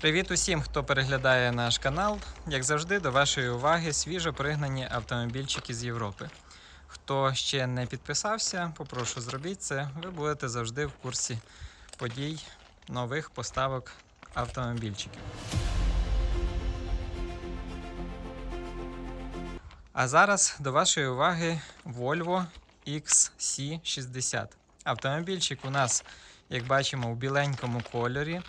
Привіт усім, хто переглядає наш канал. Як завжди, до вашої уваги свіжо пригнані автомобільчики з Європи. Хто ще не підписався, попрошу зробіть це. Ви будете завжди в курсі подій нових поставок автомобільчиків. А зараз до вашої уваги Volvo XC60. Автомобільчик у нас, як бачимо, у біленькому кольорі.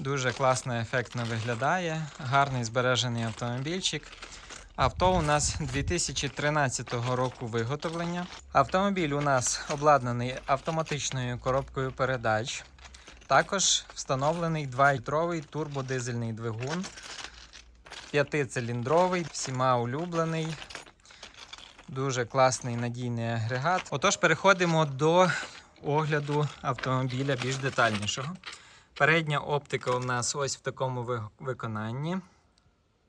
Дуже класно, ефектно виглядає. Гарний збережений автомобільчик. Авто у нас 2013 року виготовлення. Автомобіль у нас обладнаний автоматичною коробкою передач. Також встановлений 2-літровий турбодизельний двигун, п'ятициліндровий, всіма улюблений. Дуже класний надійний агрегат. Отож, переходимо до огляду автомобіля більш детальнішого. Передня оптика у нас ось в такому виконанні.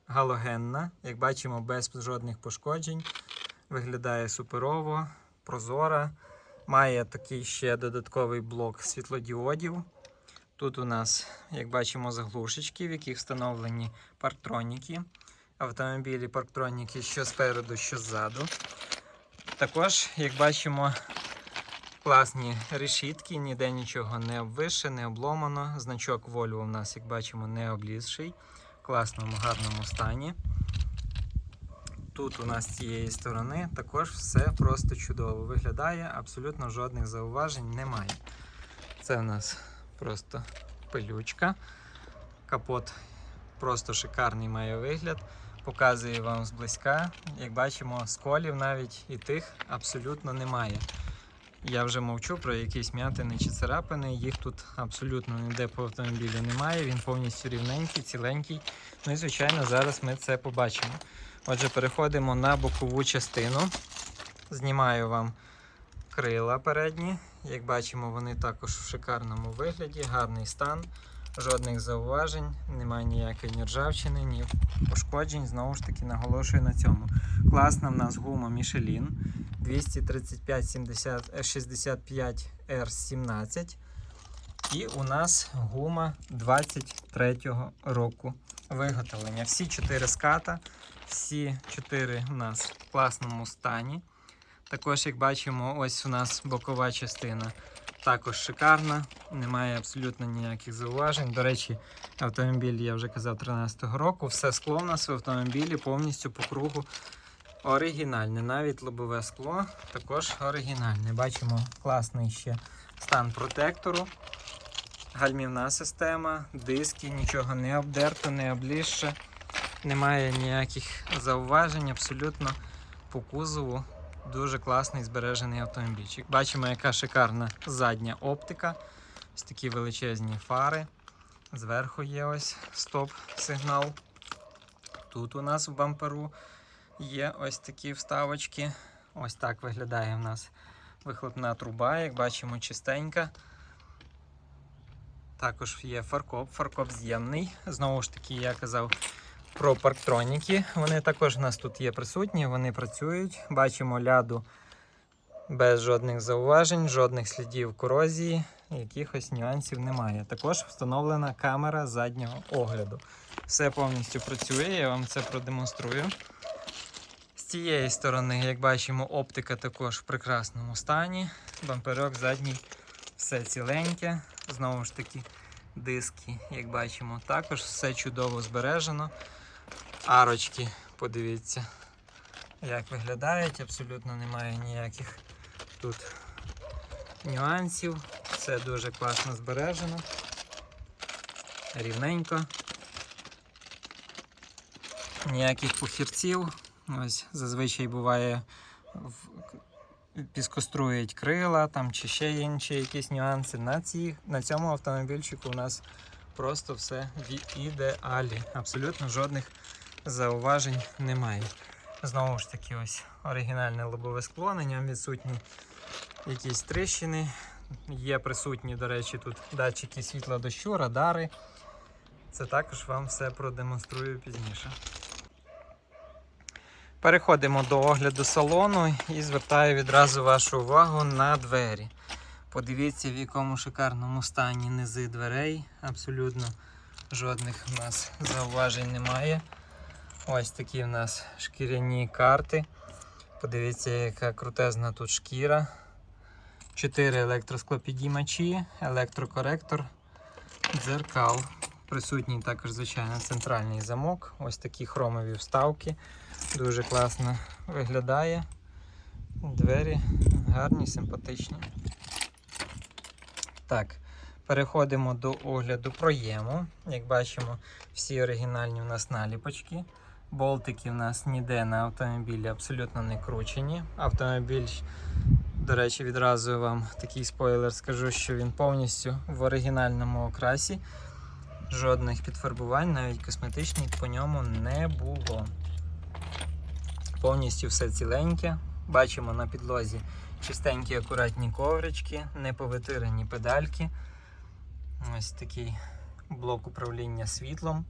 Галогенна, як бачимо, без жодних пошкоджень. Виглядає суперово, прозора. Має такий ще додатковий блок світлодіодів. Тут у нас, як бачимо, заглушечки, в яких встановлені парктроніки. Автомобілі парктроніки що спереду, що ззаду. Також, як бачимо, Класні решітки, ніде нічого не обвише, не обломано. Значок Volvo у нас, як бачимо, не облізший. В класному, гарному стані. Тут у нас з цієї сторони також все просто чудово виглядає, абсолютно жодних зауважень немає. Це у нас просто пилючка. Капот просто шикарний має вигляд. Показую вам зблизька. Як бачимо, сколів навіть і тих абсолютно немає. Я вже мовчу про якісь м'ятини чи царапини. Їх тут абсолютно ніде по автомобілю немає. Він повністю рівненький, ціленький. Ну і звичайно, зараз ми це побачимо. Отже, переходимо на бокову частину. Знімаю вам крила передні. Як бачимо, вони також в шикарному вигляді, гарний стан, жодних зауважень, немає ніякої ні ржавчини, ні пошкоджень. Знову ж таки, наголошую на цьому. Класна в нас гума Michelin. 235 65 r 17 І у нас гума 23-го року виготовлення. Всі 4 ската, всі 4 у нас в класному стані. Також, як бачимо, ось у нас бокова частина також шикарна, немає абсолютно ніяких зауважень. До речі, автомобіль, я вже казав, 13-го року. Все скло в нас в автомобілі повністю по кругу оригінальне. Навіть лобове скло також оригінальне. Бачимо класний ще стан протектору. Гальмівна система, диски, нічого не обдерто, не облізше. Немає ніяких зауважень, абсолютно по кузову. Дуже класний збережений автомобільчик. Бачимо, яка шикарна задня оптика. Ось такі величезні фари. Зверху є ось стоп-сигнал. Тут у нас в бамперу є ось такі вставочки. Ось так виглядає в нас вихлопна труба, як бачимо, чистенька. Також є фаркоп, фаркоп з'ємний. Знову ж таки, я казав про парктроніки. Вони також у нас тут є присутні, вони працюють. Бачимо ляду без жодних зауважень, жодних слідів корозії, якихось нюансів немає. Також встановлена камера заднього огляду. Все повністю працює, я вам це продемонструю. Цієї сторони, як бачимо, оптика також в прекрасному стані. Бамперок задній все ціленьке. Знову ж таки, диски, як бачимо, також все чудово збережено. Арочки, подивіться, як виглядають, абсолютно немає ніяких тут нюансів. Все дуже класно збережено. Рівненько. Ніяких похірців. Ось зазвичай буває піскострують крила там чи ще інші якісь нюанси. На, ці, на цьому автомобільчику у нас просто все в ідеалі. Абсолютно жодних зауважень немає. Знову ж таки, ось оригінальне лобове скло, на ньому відсутні якісь тріщини. Є присутні, до речі, тут датчики світла дощу, радари. Це також вам все продемонструю пізніше. Переходимо до огляду салону і звертаю відразу вашу увагу на двері. Подивіться, в якому шикарному стані низи дверей. Абсолютно жодних у нас зауважень немає. Ось такі в нас шкіряні карти. Подивіться, яка крутезна тут шкіра. 4 електросклопідіймачі, електрокоректор, дзеркал. Присутній також, звичайно, центральний замок. Ось такі хромові вставки. Дуже класно виглядає. Двері гарні, симпатичні. Так, переходимо до огляду проєму. Як бачимо, всі оригінальні у нас наліпочки. Болтики у нас ніде на автомобілі абсолютно не кручені. Автомобіль, до речі, відразу вам такий спойлер скажу, що він повністю в оригінальному окрасі. Жодних підфарбувань, навіть косметичних по ньому не було. Повністю все ціленьке. Бачимо на підлозі чистенькі акуратні коврички, не повитирені педальки. Ось такий блок управління світлом.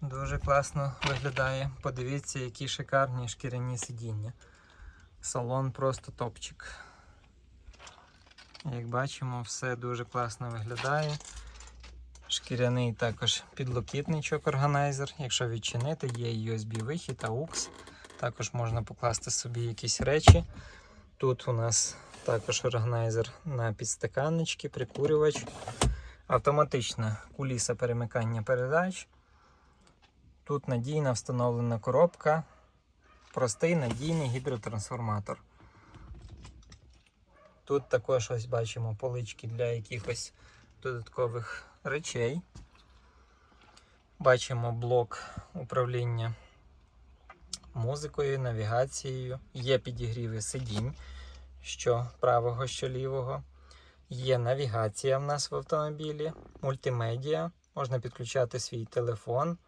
Дуже класно виглядає. Подивіться, які шикарні шкіряні сидіння. Салон просто топчик. Як бачимо, все дуже класно виглядає. Шкіряний також підлокітничок органайзер. Якщо відчинити, є USB-вихід, AUX. Також можна покласти собі якісь речі. Тут у нас також органайзер на підстаканнички, прикурювач, автоматична куліса перемикання передач. Тут надійна встановлена коробка, простий надійний гідротрансформатор. Тут також ось бачимо полички для якихось додаткових речей. Бачимо блок управління музикою, навігацією, є підігріви сидінь, що правого, що лівого. Є навігація в нас в автомобілі, мультимедіа, можна підключати свій телефон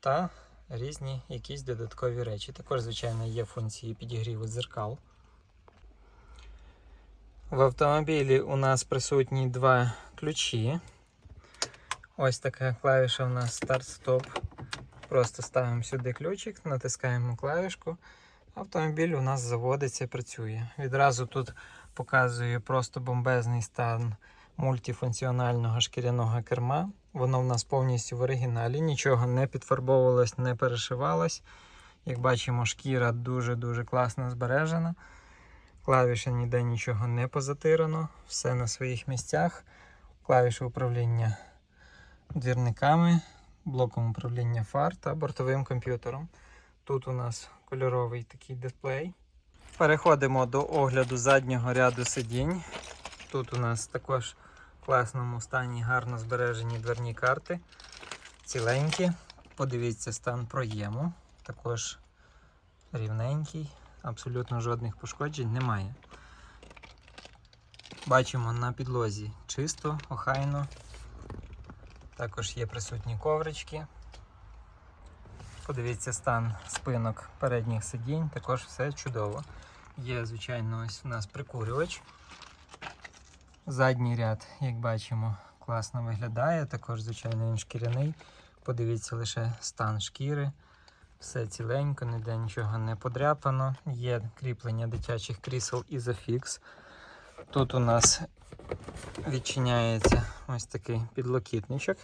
та різні якісь додаткові речі. Також, звичайно, є функції підігріву дзеркал. В автомобілі у нас присутні два ключі. Ось така клавіша у нас старт-стоп. Просто ставимо сюди ключик, натискаємо клавішку. Автомобіль у нас заводиться, працює. Відразу тут показує просто бомбезний стан мультифункціонального шкіряного керма. Воно в нас повністю в оригіналі, нічого не підфарбовувалось, не перешивалось. Як бачимо, шкіра дуже-дуже класно збережена. Клавіша ніде нічого не позатирано, все на своїх місцях. Клавіша управління двірниками, блоком управління фар та бортовим комп'ютером. Тут у нас кольоровий такий дисплей. Переходимо до огляду заднього ряду сидінь. Тут у нас також в класному стані гарно збережені дверні карти. Ціленькі. Подивіться стан проєму. Також рівненький, абсолютно жодних пошкоджень немає. Бачимо на підлозі чисто, охайно. Також є присутні коврички. Подивіться стан спинок передніх сидінь, також все чудово. Є, звичайно, ось у нас прикурювач. Задній ряд, як бачимо, класно виглядає. Також, звичайно, він шкіряний. Подивіться лише стан шкіри. Все ціленько, ніде нічого не подряпано. Є кріплення дитячих крісел Isofix. Тут у нас відчиняється ось такий підлокітничок.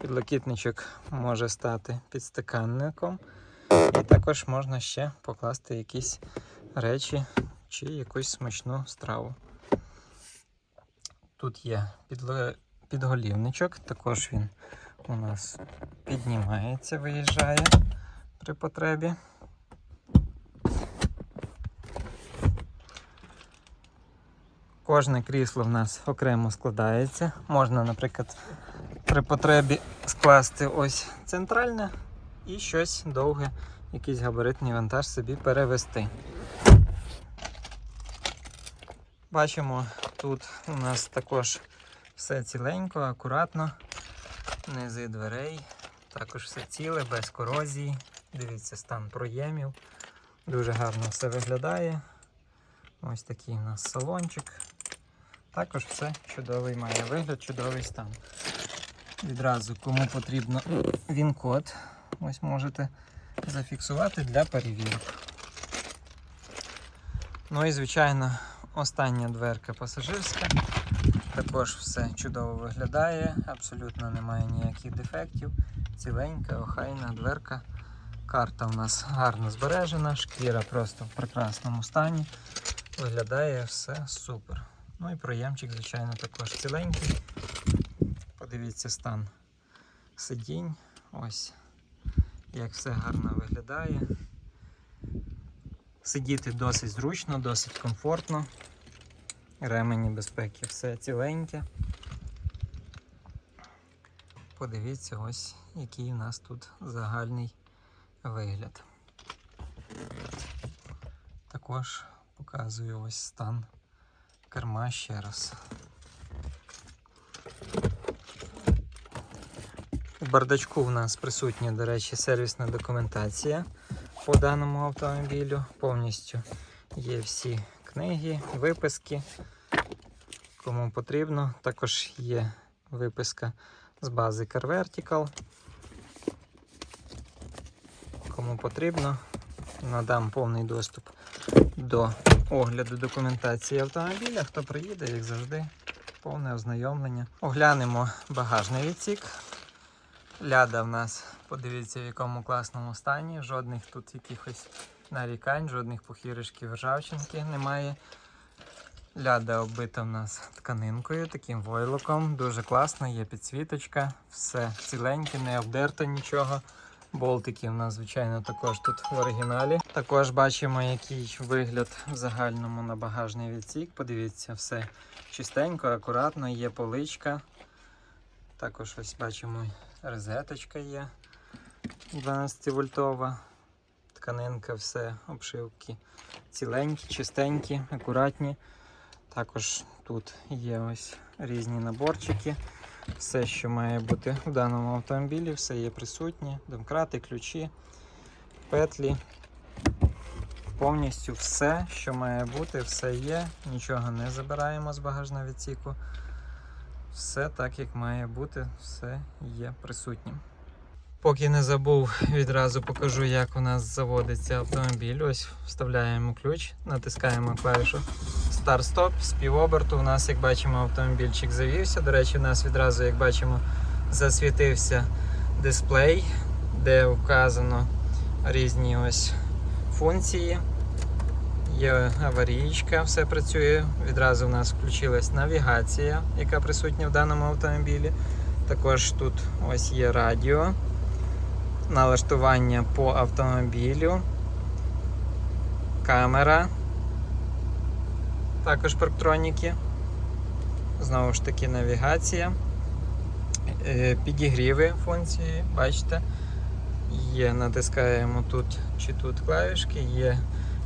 Підлокітничок може стати підстаканником. І також можна ще покласти якісь речі чи якусь смачну страву. Тут є підголівничок, також він у нас піднімається, виїжджає при потребі. Кожне крісло в нас окремо складається. Можна, наприклад, при потребі скласти ось центральне і щось довге, якийсь габаритний вантаж собі перевести. Бачимо, тут у нас також все ціленько, акуратно, низи дверей, також все ціле, без корозії. Дивіться стан проємів. Дуже гарно все виглядає. Ось такий у нас салончик. Також все чудовий має вигляд, чудовий стан. Відразу, кому потрібно він-код, ось можете зафіксувати для перевірок. Ну і, звичайно, остання дверка пасажирська. Також все чудово виглядає, абсолютно немає ніяких дефектів. Ціленька, охайна дверка. Карта у нас гарно збережена, шкіра просто в прекрасному стані. Виглядає все супер. Ну і проємчик, звичайно, також ціленький. Подивіться стан сидінь. Ось як все гарно виглядає. Сидіти досить зручно, досить комфортно. Ремені безпеки все ціленьке. Подивіться, ось який у нас тут загальний вигляд. Також показую ось стан керма ще раз. У бардачку в нас присутня, до речі, сервісна документація по даному автомобілю. Повністю є всі книги, виписки. Кому потрібно, також є виписка з бази Car Vertical. Кому потрібно, надам повний доступ до огляду документації автомобіля. Хто приїде, як завжди, повне ознайомлення. Оглянемо багажний відсік. Ляда в нас, подивіться, в якому класному стані. Жодних тут якихось нарікань, жодних похіришків ржавчинки немає. Ляда оббита в нас тканинкою, таким войлоком. Дуже класно, є підсвіточка, все ціленьке, не обдерто нічого. Болтики в нас, звичайно, також тут в оригіналі. Також бачимо, який вигляд в загальному на багажний відсік. Подивіться, все чистенько, акуратно, є поличка. Також ось бачимо, розеточка є 12 вольтова. Тканинка, все, обшивки ціленькі, чистенькі, акуратні. Також тут є ось різні наборчики. Все, що має бути в даному автомобілі, все є присутнє. Домкрати, ключі, петлі. Повністю все, що має бути, все є. Нічого не забираємо з багажного відсіку. Все так, як має бути, все є присутнім. Поки не забув, відразу покажу, як у нас заводиться автомобіль. Ось вставляємо ключ, натискаємо клавішу старт-стоп, з півоберту. У нас, як бачимо, автомобільчик завівся. До речі, у нас відразу, як бачимо, засвітився дисплей, де вказано різні ось функції. Є аварійка, все працює. Відразу у нас включилась навігація, яка присутня в даному автомобілі. Також тут ось є радіо, налаштування по автомобілю, камера, також парктроніки, знову ж таки навігація, Е, підігріви функції, бачите, є, натискаємо тут чи тут клавішки, є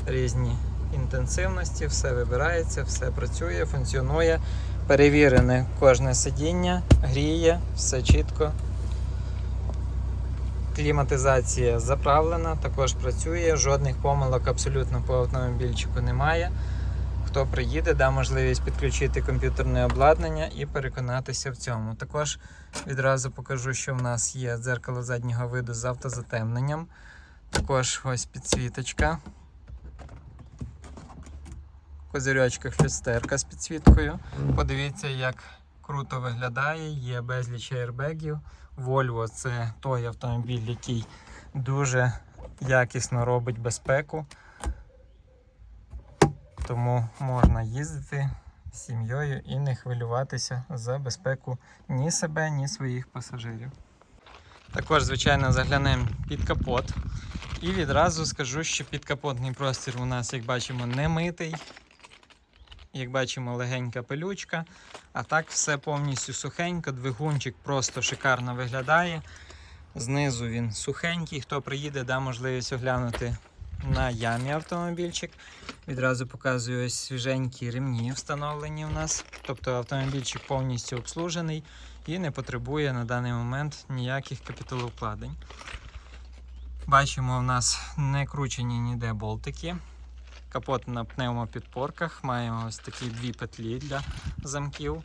різні інтенсивності, все вибирається, все працює, функціонує. Перевірене кожне сидіння, гріє, все чітко. Кліматизація заправлена, також працює, жодних помилок абсолютно по автомобільчику немає. Хто приїде, дам можливість підключити комп'ютерне обладнання і переконатися в цьому. Також відразу покажу, що в нас є дзеркало заднього виду з автозатемненням. Також ось підсвіточка. В козирьочках люстерка з підсвіткою. Подивіться, як круто виглядає. Є безліч аербегів. Volvo це той автомобіль, який дуже якісно робить безпеку. Тому можна їздити з сім'єю і не хвилюватися за безпеку ні себе, ні своїх пасажирів. Також, звичайно, заглянемо під капот. І відразу скажу, що підкапотний простір у нас, як бачимо, не митий. Як бачимо, легенька пилючка. А так все повністю сухенько, двигунчик просто шикарно виглядає. Знизу він сухенький. Хто приїде, дам можливість оглянути на ямі автомобільчик. Відразу показую ось свіженькі ремні встановлені у нас. Тобто автомобільчик повністю обслужений і не потребує на даний момент ніяких капіталовкладень. Бачимо, у нас не кручені ніде болтики. Капот на пневмопідпорках. Маємо ось такі дві петлі для замків.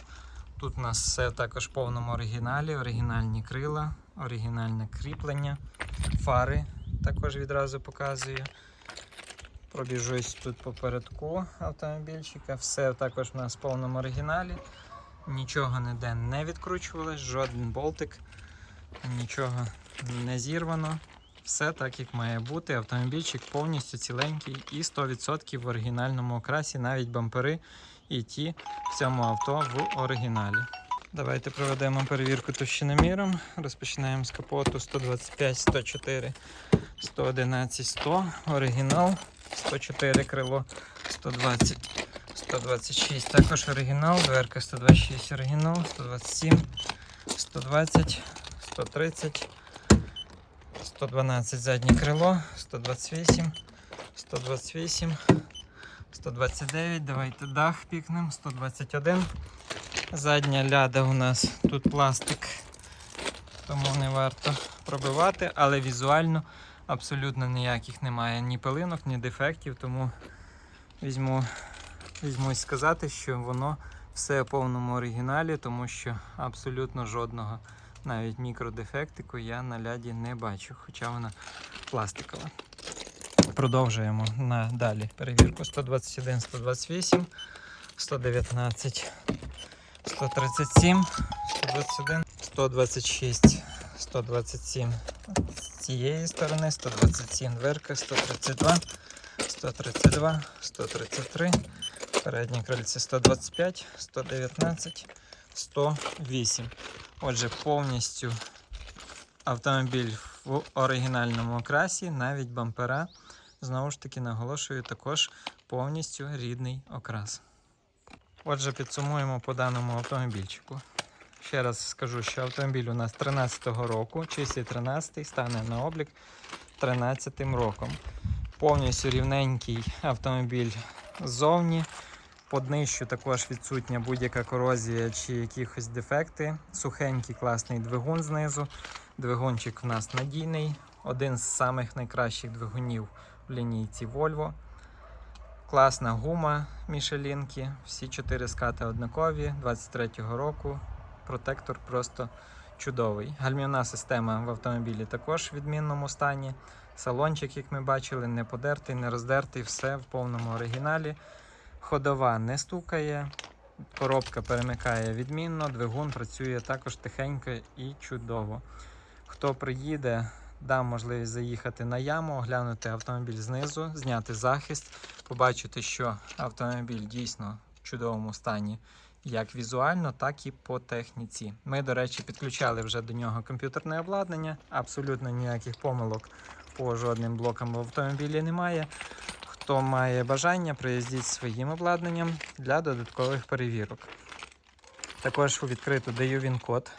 Тут у нас все також в повному оригіналі, оригінальні крила, оригінальне кріплення, фари також відразу показую. Пробіжусь тут попередку автомобільчика. Все також у нас в повному оригіналі. Нічого ніде не відкручувалось, жоден болтик, нічого не зірвано. Все так, як має бути. Автомобільчик повністю ціленький і 100% в оригінальному окрасі, навіть бампери і ті в цьому авто в оригіналі. Давайте проведемо перевірку товщиноміром. Розпочинаємо з капоту 125, 104, 111, 100. Оригінал 104 крило 120, 126. Також оригінал, дверка 126 оригінал, 127, 120, 130, 112 заднє крило, 128, 128, 129. Давайте дах пікнемо, 121. Задня ляда у нас тут пластик, тому не варто пробивати, але візуально абсолютно ніяких немає ні пилинок, ні дефектів, тому візьму, візьмусь сказати, що воно все в повному оригіналі, тому що абсолютно жодного навіть мікродефектику я на ляді не бачу, хоча вона пластикова. Продовжуємо надалі перевірку 121, 128, 119. 137, 121, 126, 127 з цієї сторони, 127 дверка, 132, 132, 133, переднє крильце 125, 119, 108. Отже, повністю автомобіль в оригінальному окрасі, навіть бампера. Знову ж таки, наголошую, також повністю рідний окрас. Отже, підсумуємо по даному автомобільчику. Ще раз скажу, що автомобіль у нас 13-го року, чистий 13 стане на облік 13 м роком. Повністю рівненький автомобіль ззовні. По днищу також відсутня будь-яка корозія чи якихось дефекти. Сухенький класний двигун знизу. Двигунчик в нас надійний. Один з самих найкращих двигунів в лінійці Volvo. Класна гума Мішелінки. Всі чотири скати однакові 23-го року. Протектор просто чудовий. Гальмівна система в автомобілі також в відмінному стані. Салончик, як ми бачили, не подертий, не роздертий, все в повному оригіналі. Ходова не стукає, коробка перемикає відмінно, двигун працює також тихенько і чудово. Хто приїде, дам можливість заїхати на яму, оглянути автомобіль знизу, зняти захист, побачити, що автомобіль дійсно в чудовому стані, як візуально, так і по техніці. Ми, до речі, підключали вже до нього комп'ютерне обладнання, абсолютно ніяких помилок по жодним блокам в автомобілі немає. Хто має бажання, приїздіть своїм обладнанням для додаткових перевірок. Також у відкриту даю він код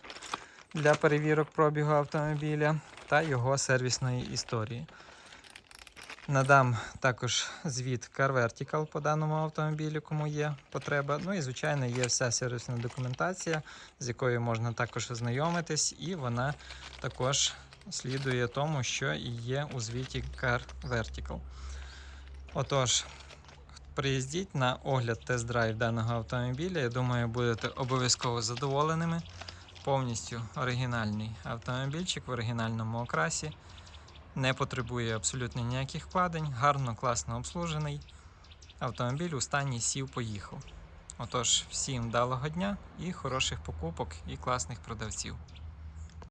для перевірок пробігу автомобіля та його сервісної історії. Надам також звіт Car Vertical по даному автомобілю, кому є потреба. Ну і, звичайно, є вся сервісна документація, з якою можна також ознайомитись, і вона також слідує тому, що і є у звіті Car Vertical. Отож, приїздіть на огляд тест-драйв даного автомобіля. Я думаю, будете обов'язково задоволеними. Повністю оригінальний автомобільчик в оригінальному окрасі. Не потребує абсолютно ніяких вкладень, гарно, класно обслужений. Автомобіль у стані сів-поїхав. Отож, всім вдалого дня і хороших покупок і класних продавців.